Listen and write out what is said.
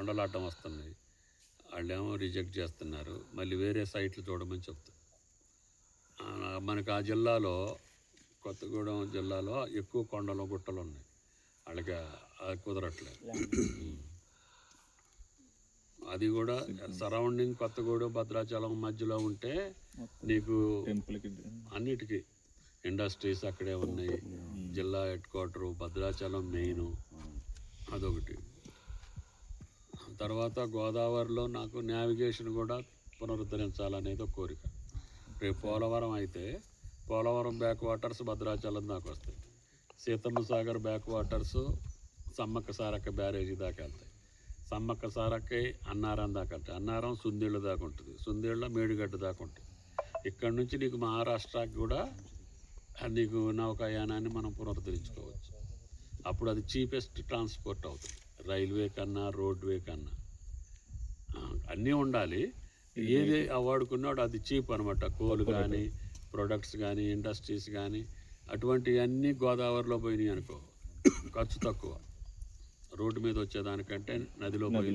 కొండలు అడ్డం వస్తున్నాయి. వాళ్ళేమో రిజెక్ట్ చేస్తున్నారు. మళ్ళీ వేరే సైట్లు చూడమని చెప్తారు మనకు ఆ జిల్లాలో కొత్తగూడెం జిల్లాలో ఎక్కువ కొండలు గుట్టలు ఉన్నాయి. వాళ్ళకి అది కుదరట్లేదు. ఉమ్. అది కూడా సరౌండింగ్ కొత్తగూడెం భద్రాచలం మధ్యలో ఉంటే నీకు అన్నిటికీ ఇండస్ట్రీస్ అక్కడే ఉన్నాయి. జిల్లా హెడ్ క్వార్టరు భద్రాచలం మెయిన్ అదొకటి. తర్వాత గోదావరిలో నాకు నావిగేషన్ కూడా పునరుద్ధరించాలనేది ఒక కోరిక. రేపు పోలవరం అయితే పోలవరం బ్యాక్ వాటర్స్ భద్రాచలం దాకా వస్తాయి. Seethamma Sagar back waters Sammakka Sarakka barrage దాకా వెళ్తాయి. సమ్మక్క సారక్క అన్నారం దాకా వెళ్తాయి. అన్నారం సుందీళ్ళ దాకా ఉంటుంది. సుందీళ్ళ మేడిగడ్డ దాకా ఉంటుంది. ఇక్కడ నుంచి నీకు మహారాష్ట్రకి కూడా నీకు నౌకాయానాన్ని మనం పునరుద్ధరించుకోవచ్చు. అప్పుడు అది చీపెస్ట్ ట్రాన్స్పోర్ట్ అవుతుంది. రైల్వే కన్నా రోడ్వే కన్నా. అన్నీ ఉండాలి. ఏది వాడుకున్నాడు అది చీప్ అనమాట కోల్ కానీ ప్రొడక్ట్స్ కానీ ఇండస్ట్రీస్ కానీ అటువంటివన్నీ గోదావరిలో పోయినాయి అనుకో. ఖర్చు తక్కువ. రోడ్డు మీద వచ్చేదానికంటే నదిలో పోయి